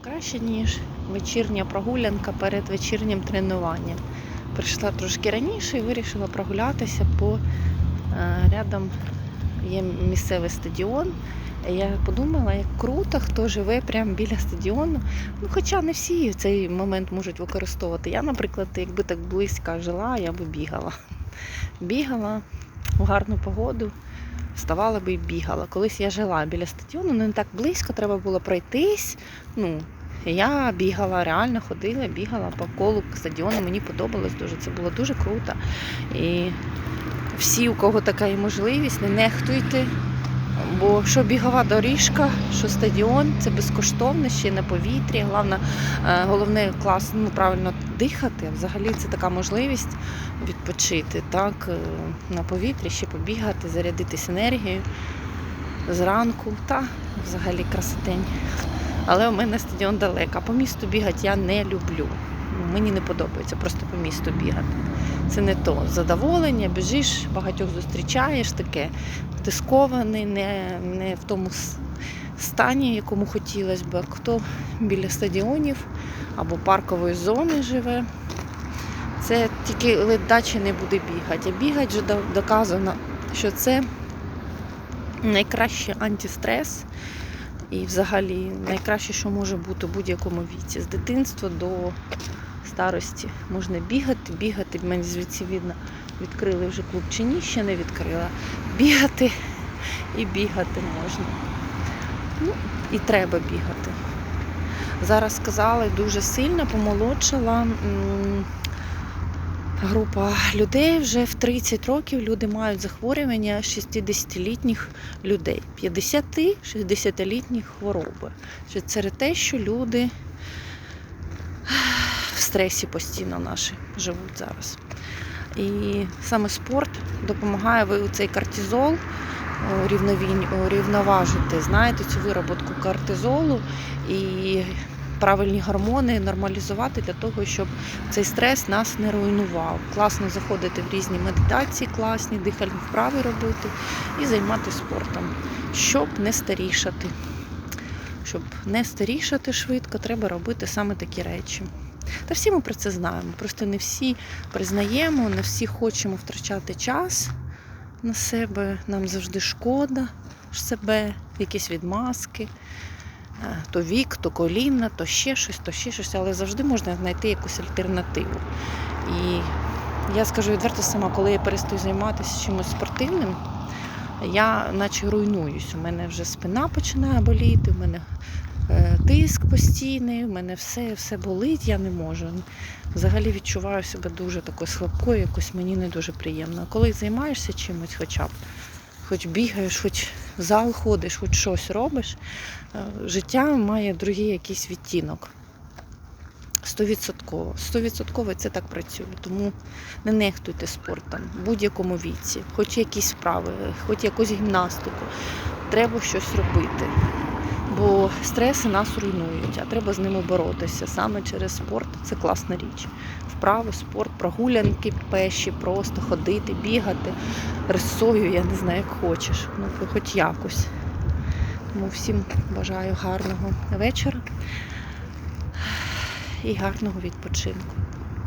Краще, ніж вечірня прогулянка перед вечірнім тренуванням. Прийшла трошки раніше і вирішила прогулятися по е, рядом є місцевий стадіон. Я подумала, як круто, хто живе прямо біля стадіону. Ну, хоча не всі цей момент можуть використовувати. Я, наприклад, якби так близько жила, я би бігала. Бігала у гарну погоду, вставала би і бігала. Колись я жила біля стадіону, ну не так близько, треба було пройтись. Ну, я бігала, реально ходила, бігала по колу стадіону. Мені подобалось дуже. Це було дуже круто. І всі, у кого така є можливість, не нехтуйте. Бо що бігова доріжка, що стадіон, це безкоштовно, ще на повітрі. Головне, е, головне класно ну, правильно дихати. Взагалі це така можливість відпочити так, е, на повітрі, ще побігати, зарядитись енергією зранку. Та взагалі красотень. Але у мене стадіон далеко. По місту бігати я не люблю. Мені не подобається просто по місту бігати. Це не то задоволення, біжиш, багатьох зустрічаєш таке, ти скований, не, не в тому стані, якому хотілося б. Хто біля стадіонів або паркової зони живе, це тільки ледачі не буде бігати. А бігати вже доказано, що це найкращий антистрес. І взагалі найкраще, що може бути у будь-якому віці. З дитинства до старості можна бігати, бігати. Мені звідси видно, відкрили вже клуб чи ні, ще не відкрила. Бігати і бігати можна. Ну, і треба бігати. Зараз сказали, дуже сильно помолодшала група людей. Вже в 30 років люди мають захворювання 60-літніх людей, 50-60-літні хвороби. Це те, що люди стресі постійно наші живуть зараз. І саме спорт допомагає ви цей кортизол урівноважити, знаєте, цю вироботку кортизолу і правильні гормони нормалізувати для того, щоб цей стрес нас не руйнував. Класно заходити в різні медитації, класні, дихальні вправи робити і займатися спортом, щоб не старішати. Щоб не старішати швидко, треба робити саме такі речі. Та всі ми про це знаємо. Просто не всі признаємо, не всі хочемо втрачати час на себе. Нам завжди шкода себе, якісь відмазки, е, то вік, то коліна, то ще щось, то ще щось, але завжди можна знайти якусь альтернативу. І я скажу відверто сама, коли я перестаю займатися чимось спортивним, я наче руйнуюсь. У мене вже спина починає боліти, у мене тиск постійний, у мене все, все болить, я не можу. Взагалі відчуваю себе дуже такою слабкою, якось мені не дуже приємно. Коли займаєшся чимось хоча б, хоч бігаєш, хоч в зал ходиш, хоч щось робиш, е, життя має другий якийсь відтінок. Стовідсотково. Стовідсотково це так працює. Тому не нехтуйте спортом в будь-якому віці, хоч якісь справи, хоч якусь гімнастику. Треба щось робити. Бо стреси нас руйнують, а треба з ними боротися. Саме через спорт це класна річ. Вправи, спорт, прогулянки пеші, просто ходити, бігати рисою, я не знаю, як хочеш. Ну, хоч якось. Тому всім бажаю гарного вечора і гарного відпочинку.